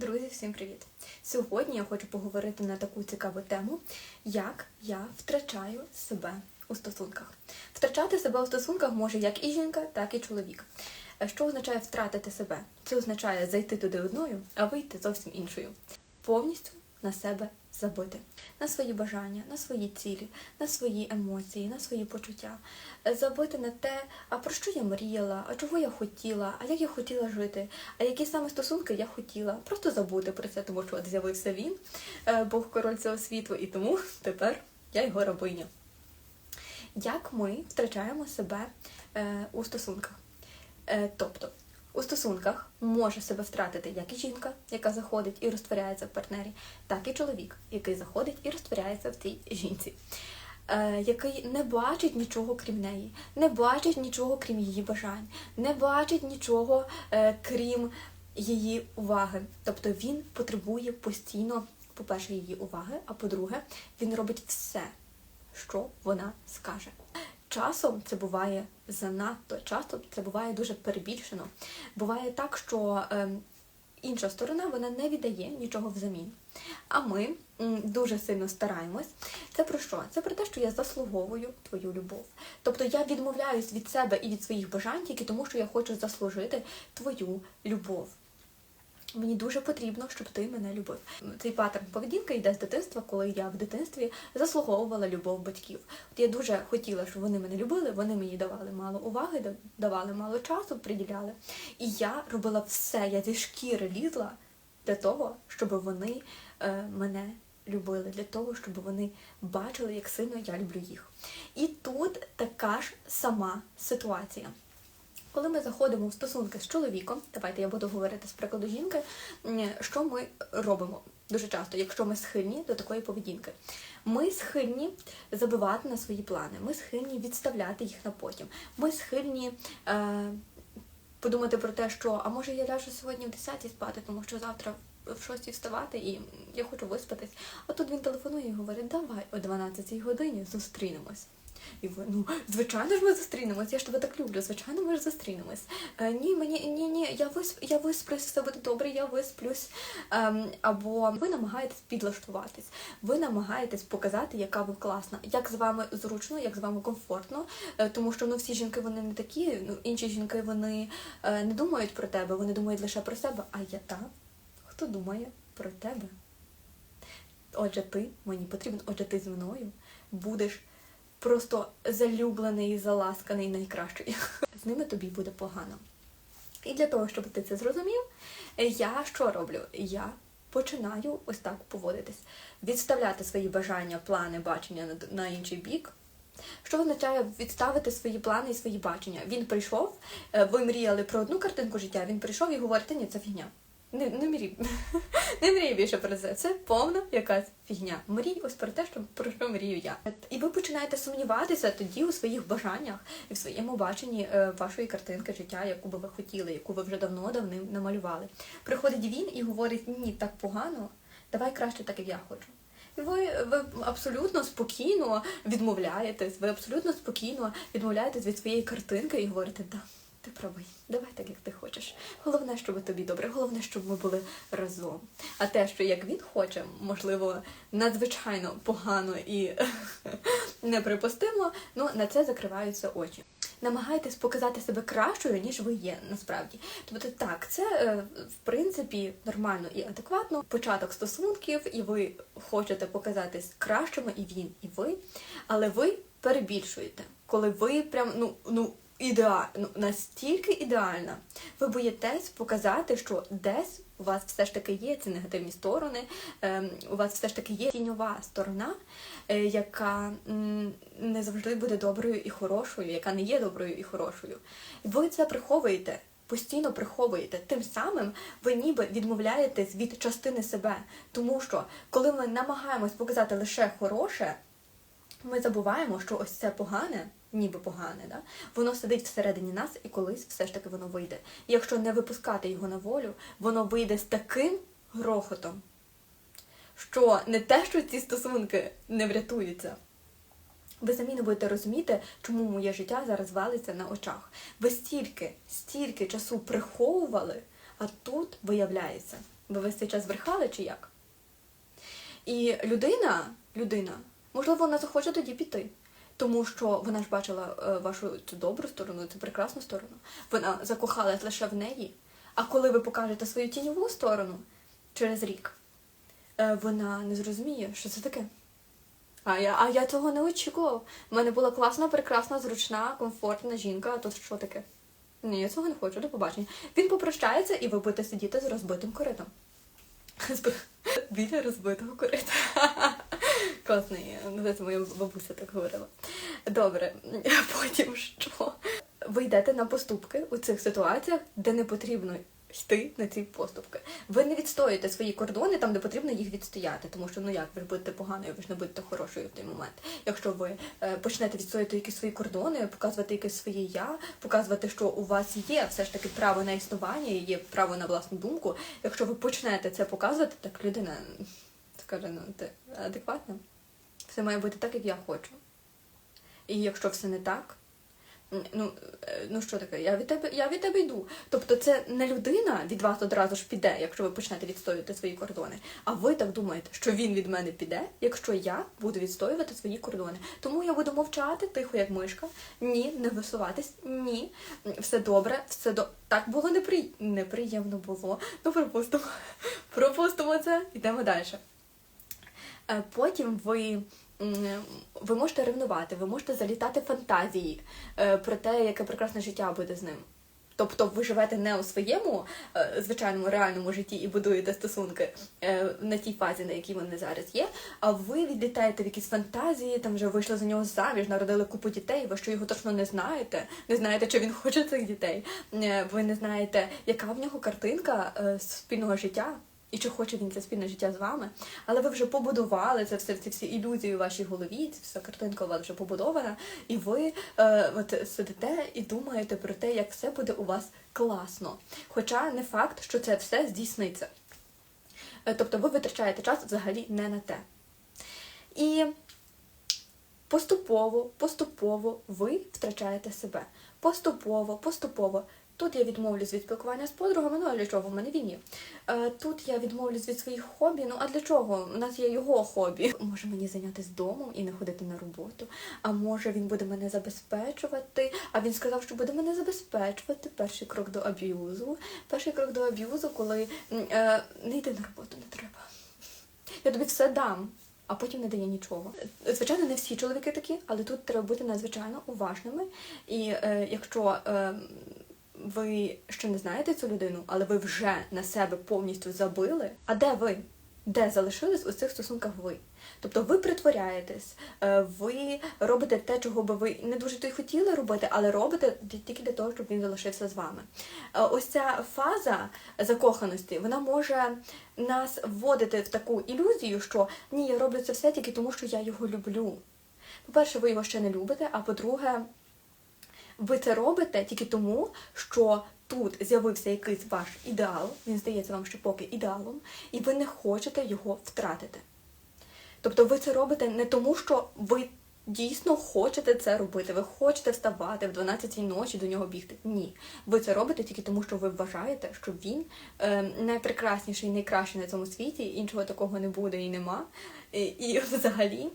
Друзі, всім привіт! Сьогодні я хочу поговорити на таку цікаву тему, як я втрачаю себе у стосунках. Втрачати себе у стосунках може як і жінка, так і чоловік. Е, Що означає втратити себе? Це означає зайти туди одною, а вийти зовсім іншою. Повністю на себе забити, на свої бажання, на свої цілі, на свої емоції, на свої почуття, Е, забити на те, а про що я мріяла, а чого я хотіла, а як я хотіла жити, а які саме стосунки я хотіла. Просто забути про це, тому що от з'явився він, е, Бог король цього світу, і тому тепер я його рабиня. Як ми втрачаємо себе е, у стосунках? Тобто, у стосунках може себе втратити як і жінка, яка заходить і розтворяється в партнері, так і чоловік, який заходить і розтворяється в цій жінці, е, який не бачить нічого крім неї, не бачить нічого крім її бажань, не бачить нічого е, крім її уваги. Тобто він потребує постійно, по-перше, її уваги, а по-друге, він робить все, що вона скаже. Часом це буває занадто, часто це буває дуже перебільшено. Буває так, що ем, інша сторона вона не віддає нічого взамін. А ми дуже сильно стараємось. Це про що? Це про те, що я заслуговую твою любов. Тобто я відмовляюсь від себе і від своїх бажань тільки тому, що я хочу заслужити твою любов. Мені дуже потрібно, щоб ти мене любив. Цей паттерн поведінки йде з дитинства, коли я в дитинстві заслуговувала любов батьків. От я дуже хотіла, щоб вони мене любили, вони мені давали мало уваги, давали мало часу, приділяли. І я робила все, я зі шкіри лізла для того, щоб вони е, мене любили, для того, щоб вони бачили, як сильно я люблю їх. І тут така ж сама ситуація. Коли ми заходимо в стосунки з чоловіком, давайте я буду говорити з прикладу жінки, що ми робимо дуже часто, якщо ми схильні до такої поведінки. Ми схильні забивати на свої плани, ми схильні відставляти їх на потім. Ми схильні е, подумати про те, що а може я ляжу сьогодні в 10 спати, тому що завтра в 6 вставати і я хочу виспатись. А тут він телефонує і говорить, давай о 12 годині зустрінемось. І ви, ну, звичайно ж ми зустрінемось, я ж тебе так люблю, звичайно, ми ж зустрінемось. Е, ні, мені ні, ні, я висп, я висплюсь, все буде добре, я висплюсь. Ем, або ви намагаєтесь підлаштуватись, ви намагаєтесь показати, яка ви класна, як з вами зручно, як з вами комфортно. Е, тому що ну всі жінки вони не такі, ну інші жінки вони е, не думають про тебе, вони думають лише про себе. А я та, хто думає про тебе? Отже, ти мені потрібен, отже, ти зі мною будеш просто залюблений заласканий найкращий. З ними тобі буде погано. І для того, щоб ти це зрозумів, я що роблю? Я починаю ось так поводитись, відставляти свої бажання, плани, бачення на, інший бік. Що означає відставити свої плани і свої бачення? Він прийшов, е, ви мріяли про одну картинку життя, він прийшов і говорить, ні, це фігня. Не, не мрій. не мрій більше про це. Це повна якась фігня. Мрій ось про те, що про що мрію я. І ви починаєте сумніватися тоді у своїх бажаннях і в своєму баченні е, вашої картинки життя, яку би ви хотіли, яку ви вже давно давним намалювали. Приходить він і говорить: ні, так погано, давай краще так, як я хочу. Ви, ви абсолютно спокійно відмовляєтесь, ви абсолютно спокійно відмовляєтесь від своєї картинки і говорите, да, ти правий, давай так, як ти хочеш. Головне, щоб тобі добре, головне, щоб ми були разом. А те, що як він хоче, можливо, надзвичайно погано і неприпустимо, ну на це закриваються очі. Намагайтесь показати себе кращою, ніж ви є насправді. Тобто так, це е, в принципі нормально і адекватно. Початок стосунків, і ви хочете показатись кращими, і він, і ви, але ви перебільшуєте, коли ви прям ну ну ідеально, ну, настільки ідеальна, ви боїтесь показати, що десь у вас все ж таки є ці негативні сторони, ем, у вас все ж таки є тіньова сторона, е, яка не завжди буде доброю і хорошою, яка не є доброю і хорошою. Ви це приховуєте. Постійно приховуєте, тим самим ви ніби відмовляєтесь від частини себе, тому що коли ми намагаємось показати лише хороше, ми забуваємо, що ось це погане, ніби погане, да? воно сидить всередині нас і колись все ж таки воно вийде. І якщо не випускати його на волю, воно вийде з таким грохотом, що не те, що ці стосунки не врятуються. Ви самі не будете розуміти, чому моє життя зараз валиться на очах. Ви стільки, стільки часу приховували, а тут виявляється, Ви весь цей час брехали чи як? І людина, людина, можливо, вона захоче тоді піти. Тому що вона ж бачила е, вашу цю добру сторону, цю прекрасну сторону. Вона закохалась лише в неї. А коли ви покажете свою тіньову сторону через рік, е, вона не зрозуміє, що це таке. А я, а я цього не очікував. У мене була класна, прекрасна, зручна, комфортна жінка, а тут що таке? Ні, я цього не хочу, до побачення. Він попрощається і ви будете сидіти з розбитим коритом. Біля розбитого корита. Класний, це моя бабуся так говорила. Добре, потім що? Ви йдете на поступки у цих ситуаціях, де не потрібно йти на ці поступки. Ви не відстоюєте свої кордони там, де потрібно їх відстояти, тому що ну як ви ж будете поганою, ви ж не будете хорошою в той момент. Якщо ви е, почнете відстоювати якісь свої кордони, показувати якесь своє я, показувати, що у вас є все ж таки право на існування, є право на власну думку. Якщо ви почнете це показувати, так людина скаже, ну ти адекватна. Все має бути так, як я хочу. І якщо все не так, ну, е, ну що таке, я від тебе, я від тебе йду. Тобто це не людина від вас одразу ж піде, якщо ви почнете відстоювати свої кордони. А ви так думаєте, що він від мене піде, якщо я буду відстоювати свої кордони. Тому я буду мовчати, тихо, як мишка. Ні, не висуватись, ні. Все добре, все до. Так було непри... неприємно було. Ну, пропустимо. Пропустимо це, йдемо далі. Е, Потім ви, ви можете ревнувати, ви можете залітати фантазії е, про те, яке прекрасне життя буде з ним. Тобто ви живете не у своєму е, звичайному реальному житті і будуєте стосунки на тій фазі, на якій вони зараз є, а ви відлітаєте в якісь фантазії, там вже вийшли за нього заміж, народили купу дітей, ви що його точно не знаєте, не знаєте, чи він хоче цих дітей. Ви не знаєте, яка в нього картинка спільного життя. І чи хоче він це спільне життя з вами, але ви вже побудували це все, ці всі ілюзії у вашій голові, ця вся картинка у вас вже побудована, і ви е, от сидите і думаєте про те, як все буде у вас класно. Хоча не факт, що це все здійсниться. Е, тобто ви витрачаєте час взагалі не на те. І поступово, поступово ви втрачаєте себе. Поступово, поступово. Тут я відмовлюсь від спілкування з подругами, ну а для чого в мене він є. Е, Тут я відмовлюсь від своїх хобі. Ну а для чого? У нас є його хобі. Може мені зайнятися домом і не ходити на роботу. А може він буде мене забезпечувати. А він сказав, що буде мене забезпечувати. Перший крок до аб'юзу. Перший крок до аб'юзу, коли е, не йди на роботу, не треба. Я тобі все дам. А потім не дає нічого. Звичайно, не всі чоловіки такі, але тут треба бути надзвичайно уважними. І е, якщо е, ви ще не знаєте цю людину, але ви вже на себе повністю забили. А де ви? Де залишились у цих стосунках ви? Тобто ви притворяєтесь, е, ви робите те, чого би ви не дуже то й хотіли робити, але робите тільки для того, щоб він залишився з вами. Е, Ось ця фаза закоханості, вона може нас вводити в таку ілюзію, що ні, я роблю це все тільки тому, що я його люблю. По-перше, ви його ще не любите, а по-друге, ви це робите тільки тому, що тут з'явився якийсь ваш ідеал, він здається вам ще поки ідеалом, і ви не хочете його втратити. Тобто ви це робите не тому, що ви дійсно хочете це робити, ви хочете вставати в 12-й ночі до нього бігти. Ні. Ви це робите тільки тому, що ви вважаєте, що він е, найпрекрасніший, найкращий на цьому світі, іншого такого не буде і нема. І, і взагалі.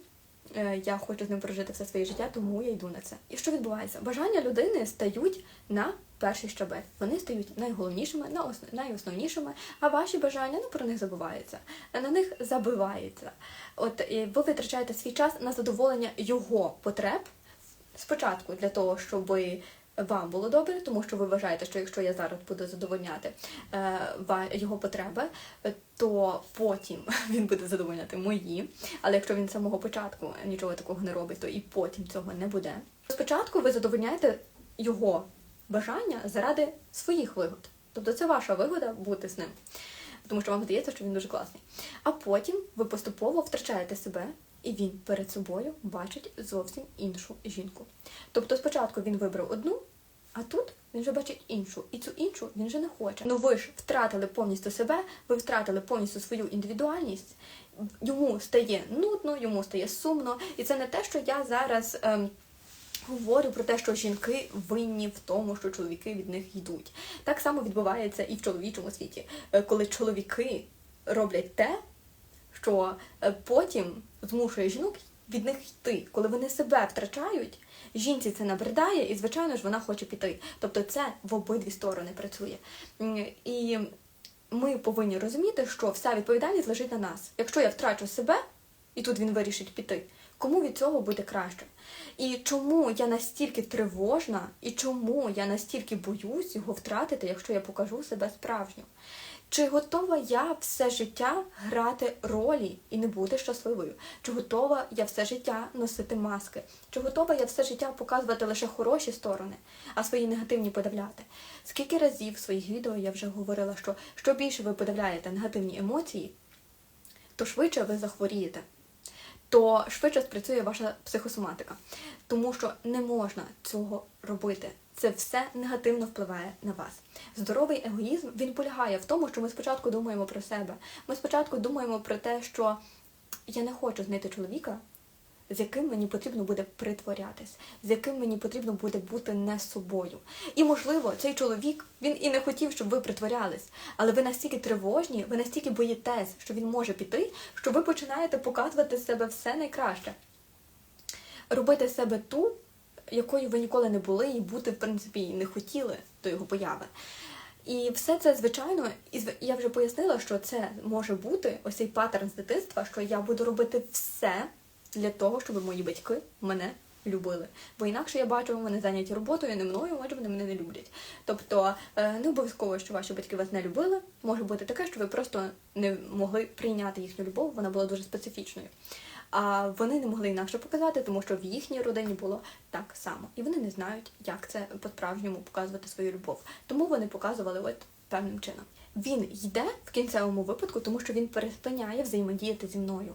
Е, Я хочу з ним прожити все своє життя, тому я йду на це. І що відбувається? Бажання людини стають на перший щабель. Вони стають найголовнішими, на ос- найосновнішими, а ваші бажання ну про них забуваються, на них забивається. От і ви витрачаєте свій час на задоволення його потреб спочатку для того, щоб вам було добре, тому що ви вважаєте, що якщо я зараз буду задовольняти е, його потреби, е, то потім він буде задовольняти мої. Але якщо він з самого початку нічого такого не робить, то і потім цього не буде. Спочатку ви задовольняєте його бажання заради своїх вигод. Тобто це ваша вигода бути з ним. Тому що вам здається, що він дуже класний. А потім ви поступово втрачаєте себе, і він перед собою бачить зовсім іншу жінку. Тобто спочатку він вибрав одну, а тут він вже бачить іншу, і цю іншу він вже не хоче. Ну ви ж втратили повністю себе, ви втратили повністю свою індивідуальність. Йому стає нудно, йому стає сумно, і це не те, що я зараз. Ем, говорю про те, що жінки винні в тому, що чоловіки від них йдуть. Так само відбувається і в чоловічому світі, Е, коли чоловіки роблять те, що е, потім змушує жінок від них йти. Коли вони себе втрачають, жінці це набридає, і, звичайно ж, вона хоче піти. Тобто це в обидві сторони працює. І ми повинні розуміти, що вся відповідальність лежить на нас. Якщо я втрачу себе, і тут він вирішить піти, кому від цього буде краще? І чому я настільки тривожна, і чому я настільки боюсь його втратити, якщо я покажу себе справжню? Чи готова я все життя грати ролі і не бути щасливою? Чи готова я все життя носити маски? Чи готова я все життя показувати лише хороші сторони, а свої негативні подавляти? Скільки разів в своїх відео я вже говорила, що що більше ви подавляєте негативні емоції, то швидше ви захворієте, то швидше спрацює ваша психосоматика. Тому що не можна цього робити. Це все негативно впливає на вас. Здоровий егоїзм він полягає в тому, що ми спочатку думаємо про себе. Ми спочатку думаємо про те, що я не хочу знайти чоловіка, з яким мені потрібно буде притворятись, з яким мені потрібно буде бути не собою. І, можливо, цей чоловік він і не хотів, щоб ви притворялись, але ви настільки тривожні, ви настільки боїтесь, що він може піти, що ви починаєте показувати себе все найкраще. Робити себе ту, якою ви ніколи не були, і бути, в принципі, і не хотіли до його появи. І все це, звичайно, і я вже пояснила, що це може бути ось цей паттерн з дитинства, що я буду робити все для того, щоб мої батьки мене любили. Бо інакше я бачу, вони зайняті роботою, не мною, отже, вони мене не люблять. Тобто е, не обов'язково, що ваші батьки вас не любили. Може бути таке, що ви просто не могли прийняти їхню любов, вона була дуже специфічною. А вони не могли інакше показати, тому що в їхній родині було так само. І вони не знають, як це по-справжньому показувати свою любов. Тому вони показували от певним чином. Він йде в кінцевому випадку, тому що він перепиняє взаємодіяти зі мною.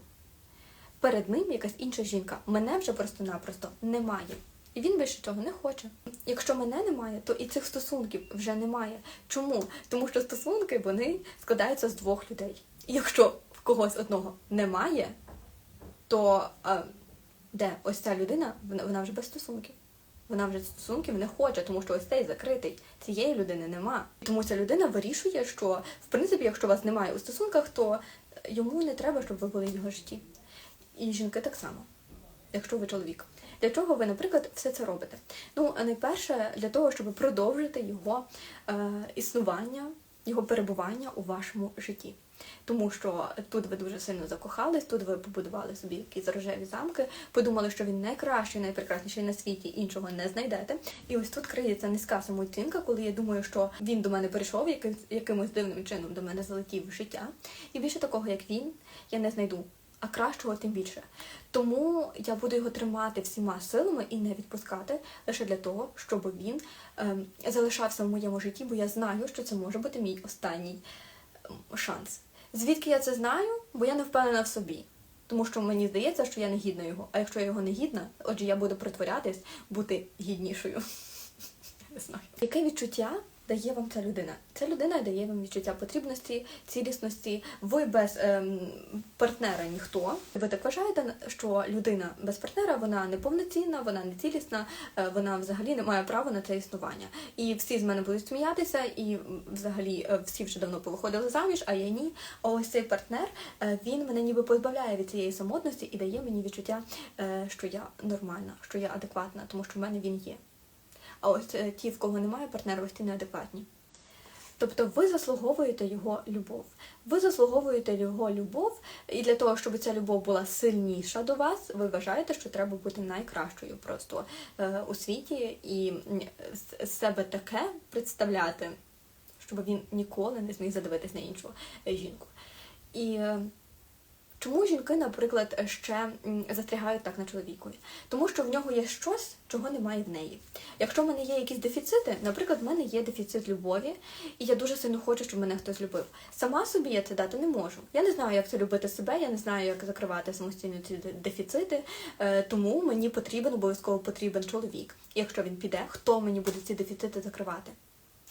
Перед ним якась інша жінка. Мене вже просто-напросто немає. І він більше цього не хоче. Якщо мене немає, то і цих стосунків вже немає. Чому? Тому що стосунки вони складаються з двох людей. І якщо в когось одного немає, то а, де ось ця людина, вона, вона вже без стосунків. Вона вже стосунків не хоче, тому що ось цей закритий. Цієї людини нема. Тому ця людина вирішує, що в принципі, якщо вас немає у стосунках, то йому не треба, щоб ви були в його житті. І жінки так само, якщо ви чоловік. Для чого ви, наприклад, все це робите? Ну, найперше, для того, щоб продовжити його е, існування, його перебування у вашому житті. Тому що тут ви дуже сильно закохались, тут ви побудували собі якісь рожеві замки, подумали, що він найкращий, найпрекрасніший на світі, іншого не знайдете. І ось тут криється низька самооцінка, коли я думаю, що він до мене прийшов, яким, якимось дивним чином до мене залетів в життя. І більше такого, як він, я не знайду. А кращого тим більше. Тому я буду його тримати всіма силами і не відпускати лише для того, щоб він ем, залишався в моєму житті, бо я знаю, що це може бути мій останній ем, шанс. Звідки я це знаю? Бо я не впевнена в собі. Тому що мені здається, що я не гідна його. А якщо я його не гідна, отже, я буду притворятись, бути гіднішою. Не знаю. Яке відчуття дає вам ця людина? Ця людина дає вам відчуття потрібності, цілісності. Ви без ем, партнера ніхто. Ви так вважаєте, що людина без партнера вона не повноцінна, вона не цілісна, е, вона взагалі не має права на це існування. І всі з мене будуть сміятися, і взагалі е, всі вже давно повиходили заміж, а я ні. Ось цей партнер е, він мене ніби позбавляє від цієї самотності і дає мені відчуття, е, що я нормальна, що я адекватна, тому що в мене він є. А ось е, ті, в кого немає партнера, ось ті неадекватні. Тобто ви заслуговуєте його любов. Ви заслуговуєте його любов, і для того, щоб ця любов була сильніша до вас, ви вважаєте, що треба бути найкращою просто е, у світі і себе таке представляти, щоб він ніколи не зміг задивитись на іншу е, жінку. І Чому жінки, наприклад, ще застрягають так на чоловікові? Тому що в нього є щось, чого немає в неї. Якщо в мене є якісь дефіцити, наприклад, в мене є дефіцит любові, і я дуже сильно хочу, щоб мене хтось любив. Сама собі я це дати не можу. Я не знаю, як це любити себе, я не знаю, як закривати самостійно ці дефіцити, е, тому мені потрібен обов'язково потрібен чоловік. І якщо він піде, хто мені буде ці дефіцити закривати?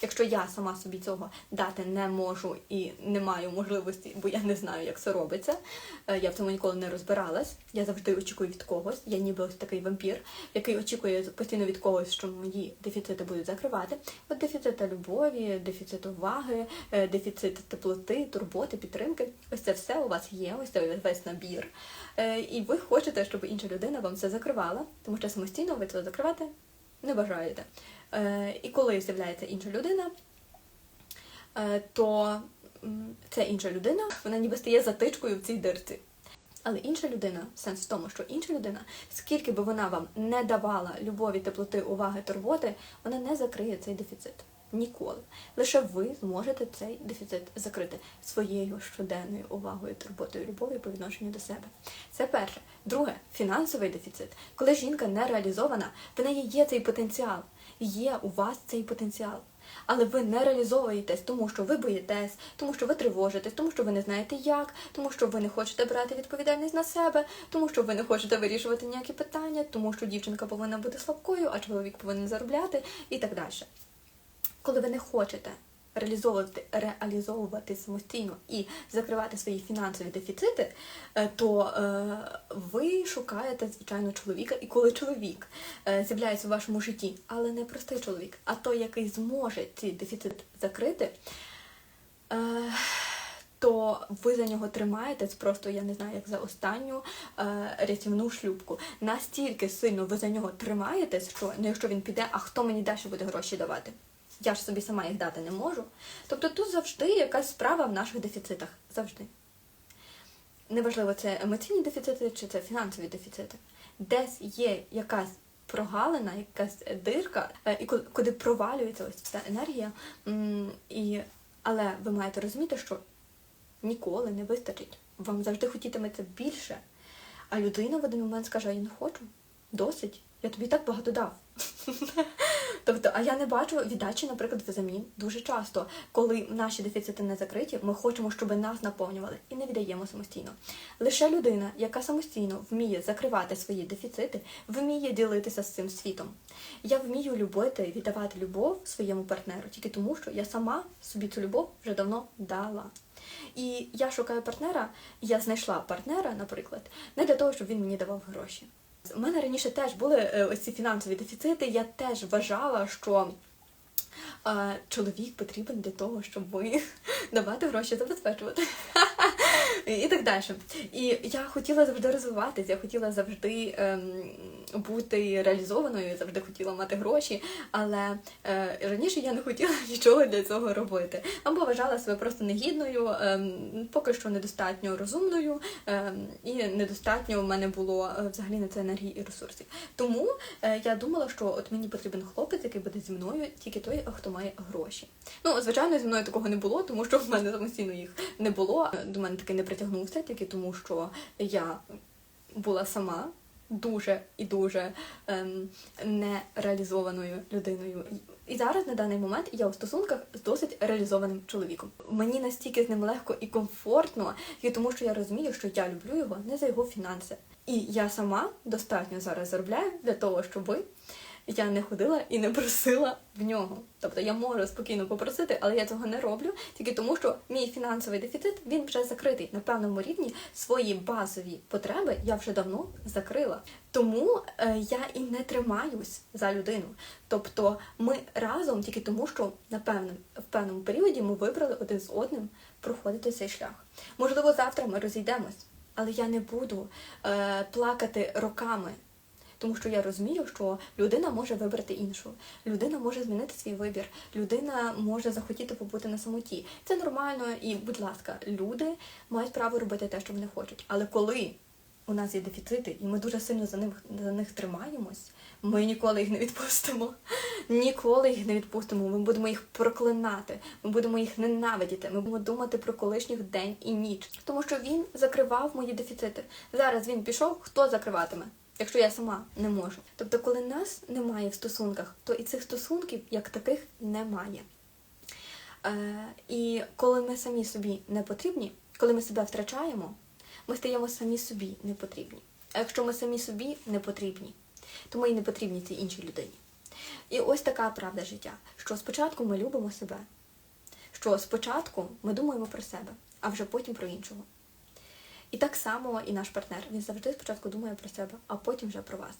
Якщо я сама собі цього дати не можу і не маю можливості, бо я не знаю, як це робиться, е, я в цьому ніколи не розбиралась. Я завжди очікую від когось. Я ніби ось такий вампір, який очікує постійно від когось, що мої дефіцити будуть закривати. От дефіцит любові, дефіцит уваги, е, дефіцит теплоти, турботи, підтримки. Ось це все у вас є, ось це весь набір. Е, І ви хочете, щоб інша людина вам це закривала, тому що самостійно ви це закривати не бажаєте. Е, І коли з'являється інша людина, е, то ця інша людина, вона ніби стає затичкою в цій дирці. Але інша людина, сенс в тому, що інша людина, скільки би вона вам не давала любові, теплоти, уваги, турботи, вона не закриє цей дефіцит. Ніколи. Лише ви зможете цей дефіцит закрити своєю щоденною увагою, турботою, любов'ю по відношенню до себе. Це перше. Друге фінансовий дефіцит. Коли жінка не реалізована, в неї є цей потенціал. Є у вас цей потенціал. Але ви не реалізовуєтесь, тому що ви боїтесь, тому що ви тривожитесь, тому що ви не знаєте як, тому що ви не хочете брати відповідальність на себе, тому що ви не хочете вирішувати ніякі питання, тому що дівчинка повинна бути слабкою, а чоловік повинен заробляти і так далі. Коли ви не хочете реалізовувати, реалізовувати самостійно і закривати свої фінансові дефіцити, е, то е, ви шукаєте, звичайно, чоловіка. І коли чоловік е, з'являється у вашому житті, але не простий чоловік, а той, який зможе ці дефіцити закрити, е, то ви за нього тримаєтесь просто, я не знаю, як за останню е, рятівну шлюбку. Настільки сильно ви за нього тримаєтесь, що ну, якщо він піде, а хто мені далі буде гроші давати? Я ж собі сама їх дати не можу. Тобто тут завжди якась справа в наших дефіцитах. Завжди. Неважливо, це емоційні дефіцити чи це фінансові дефіцити. Десь є якась прогалина, якась дирка, е, і куди провалюється ось ця енергія. І, але ви маєте розуміти, що ніколи не вистачить. Вам завжди хотітиметься більше. А людина в один момент скаже, я не хочу, досить, я тобі так багато дав. Тобто, а я не бачу віддачі, наприклад, взамін дуже часто, коли наші дефіцити не закриті, ми хочемо, щоб нас наповнювали і не віддаємо самостійно. Лише людина, яка самостійно вміє закривати свої дефіцити, вміє ділитися з цим світом. Я вмію любити і віддавати любов своєму партнеру тільки тому, що я сама собі цю любов вже давно дала. І я шукаю партнера, я знайшла партнера, наприклад, не для того, щоб він мені давав гроші. У мене раніше теж були оці ось ці фінансові дефіцити. Я теж вважала, що е, чоловік потрібен для того, щоб давати гроші, забезпечувати. І так далі. І я хотіла завжди розвиватися, я хотіла завжди ем, бути реалізованою, завжди хотіла мати гроші, але е, раніше я не хотіла нічого для цього робити. Або вважала себе просто негідною, ем, поки що недостатньо розумною, ем, і недостатньо в мене було е, взагалі на це енергії і ресурсів. Тому е, я думала, що от мені потрібен хлопець, який буде зі мною, тільки той, хто має гроші. Ну, звичайно, зі мною такого не було, тому що в мене самостійно їх не було. До мене таки не притягнувся, тільки тому, що я була сама дуже і дуже ем, нереалізованою людиною. І зараз на даний момент я у стосунках з досить реалізованим чоловіком. Мені настільки з ним легко і комфортно, і тому що я розумію, що я люблю його не за його фінанси. І я сама достатньо зараз заробляю для того, щоби я не ходила і не просила в нього. Тобто я можу спокійно попросити, але я цього не роблю тільки тому, що мій фінансовий дефіцит він вже закритий на певному рівні. Свої базові потреби я вже давно закрила. Тому е, я і не тримаюсь за людину. Тобто ми разом тільки тому, що на певному в певному періоді ми вибрали один з одним проходити цей шлях. Можливо, завтра ми розійдемось, але я не буду е, плакати роками. Тому що я розумію, що людина може вибрати іншу, людина може змінити свій вибір, людина може захотіти побути на самоті. Це нормально, і, будь ласка, люди мають право робити те, що вони хочуть. Але коли у нас є дефіцити, і ми дуже сильно за них за них тримаємось, ми ніколи їх не відпустимо. Ніколи їх не відпустимо. Ми будемо їх проклинати, ми будемо їх ненавидіти. Ми будемо думати про колишніх день і ніч. Тому що він закривав мої дефіцити. Зараз він пішов, хто закриватиме? Якщо я сама не можу. Тобто, коли нас немає в стосунках, то і цих стосунків як таких немає. Е, і коли ми самі собі не потрібні, коли ми себе втрачаємо, ми стаємо самі собі не потрібні. А якщо ми самі собі не потрібні, то ми і не потрібні цій іншій людині. І ось така правда життя, що спочатку ми любимо себе, що спочатку ми думаємо про себе, а вже потім про іншого. І так само і наш партнер. Він завжди спочатку думає про себе, а потім вже про вас.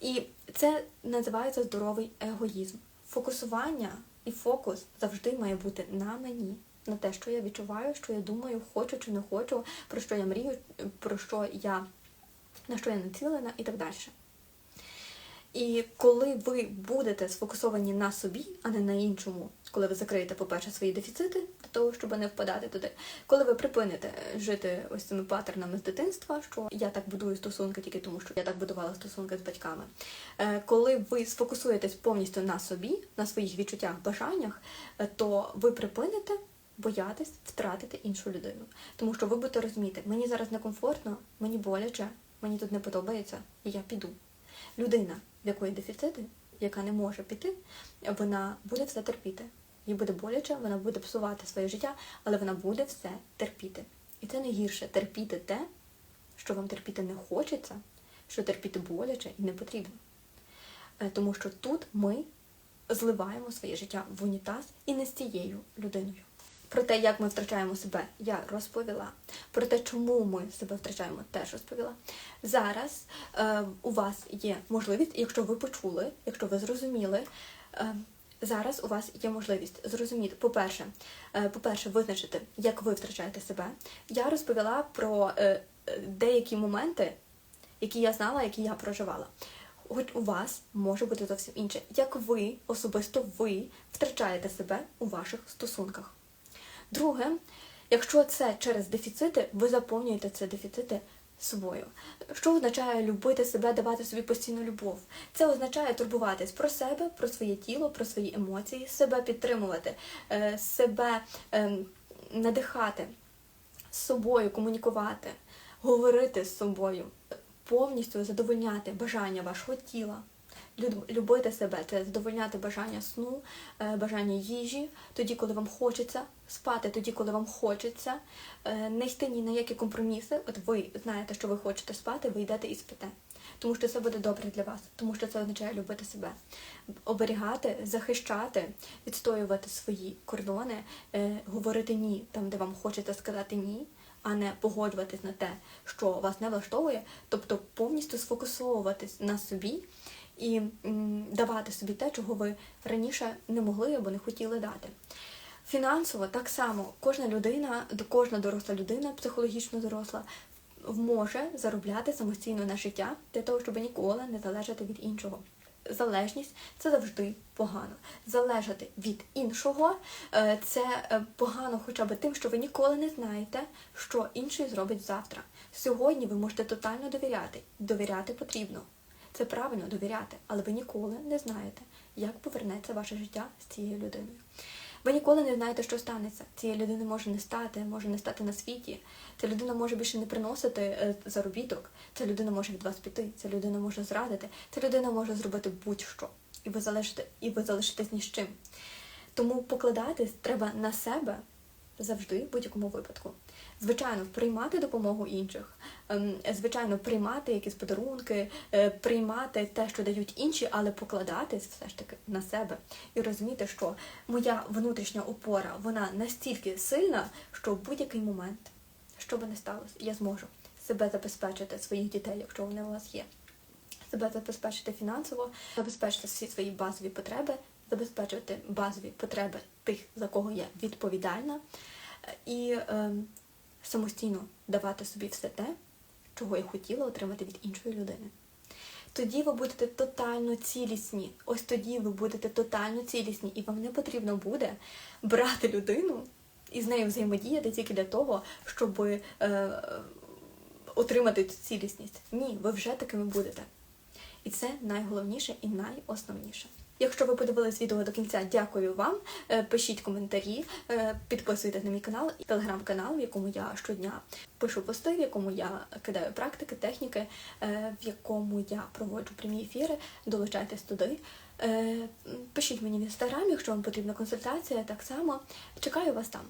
І це називається здоровий егоїзм. Фокусування і фокус завжди має бути на мені, на те, що я відчуваю, що я думаю, хочу чи не хочу, про що я мрію, про що я на що я націлена і так далі. І коли ви будете сфокусовані на собі, а не на іншому, коли ви закриєте, по-перше, свої дефіцити для того, щоб не впадати туди, коли ви припините жити ось цими паттернами з дитинства, що я так будую стосунки тільки тому, що я так будувала стосунки з батьками, е, коли ви сфокусуєтесь повністю на собі, на своїх відчуттях, бажаннях, е, то ви припините боятись втратити іншу людину. Тому що ви будете розуміти, мені зараз некомфортно, мені боляче, мені тут не подобається, і я піду. Людина, в якої дефіцити, яка не може піти, вона буде все терпіти. Їй буде боляче, вона буде псувати своє життя, але вона буде все терпіти. І це найгірше терпіти те, що вам терпіти не хочеться, що терпіти боляче і не потрібно. Е, Тому що тут ми зливаємо своє життя в унітаз і не з цією людиною. Про те, як ми втрачаємо себе, я розповіла. Про те, чому ми себе втрачаємо, теж розповіла. Зараз е, у вас є можливість, якщо ви почули, якщо ви зрозуміли, е, зараз у вас є можливість зрозуміти, по-перше, е, по-перше, визначити, як ви втрачаєте себе. Я розповіла про е, деякі моменти, які я знала, які я проживала. Хоч у вас може бути зовсім інше, як ви, особисто ви, втрачаєте себе у ваших стосунках. Друге, якщо це через дефіцити, ви заповнюєте ці дефіцити собою. Що означає любити себе, давати собі постійну любов? Це означає турбуватись про себе, про своє тіло, про свої емоції, себе підтримувати, е, себе ем, надихати, з собою комунікувати, говорити з собою, повністю задовольняти бажання вашого тіла. Любити себе це задовольняти бажання сну, е, бажання їжі, тоді, коли вам хочеться спати, тоді, коли вам хочеться, е, не йти ні на які компроміси. От ви знаєте, що ви хочете спати, ви йдете і спите. Тому що це буде добре для вас, тому що це означає любити себе, оберігати, захищати, відстоювати свої кордони, е, говорити ні там, де вам хочеться сказати ні, а не погоджуватись на те, що вас не влаштовує, тобто повністю сфокусовуватись на собі і давати собі те, чого ви раніше не могли або не хотіли дати. Фінансово так само кожна людина, кожна доросла людина, психологічно доросла, може заробляти самостійно на життя для того, щоб ніколи не залежати від іншого. Залежність це завжди погано. Залежати від іншого е, це е, погано хоча б тим, що ви ніколи не знаєте, що інший зробить завтра. Сьогодні ви можете тотально довіряти. Довіряти потрібно. Це правильно довіряти, але ви ніколи не знаєте, як повернеться ваше життя з цією людиною. Ви ніколи не знаєте, що станеться. Цієї людини може не стати, може не стати на світі. Ця людина може більше не приносити е, заробіток. Ця людина може від вас піти, ця людина може зрадити, ця людина може зробити будь-що. І ви залишите, і ви залишитесь ні з чим. Тому покладатись треба на себе завжди, в будь-якому випадку. Звичайно, приймати допомогу інших, ем, звичайно, приймати якісь подарунки, е, приймати те, що дають інші, але покладатись все ж таки на себе. І розуміти, що моя внутрішня опора вона настільки сильна, що в будь-який момент, що би не сталося, я зможу себе забезпечити своїх дітей, якщо вони у вас є, себе забезпечити фінансово, забезпечити всі свої базові потреби, забезпечувати базові потреби тих, за кого я відповідальна, е, і ем, самостійно давати собі все те, чого я хотіла отримати від іншої людини. Тоді ви будете тотально цілісні. Ось тоді ви будете тотально цілісні, і вам не потрібно буде брати людину і з нею взаємодіяти тільки для того, щоб е, отримати цю цілісність. Ні, ви вже такими будете. І це найголовніше і найосновніше. Якщо ви подивились відео до кінця, дякую вам. Е, Пишіть коментарі, е, підписуйтесь на мій канал, і телеграм-канал, в якому я щодня пишу пости, в якому я кидаю практики, техніки, е, в якому я проводжу прямі ефіри. Долучайтесь туди. Пишіть мені в інстаграмі, якщо вам потрібна консультація, так само. Чекаю вас там.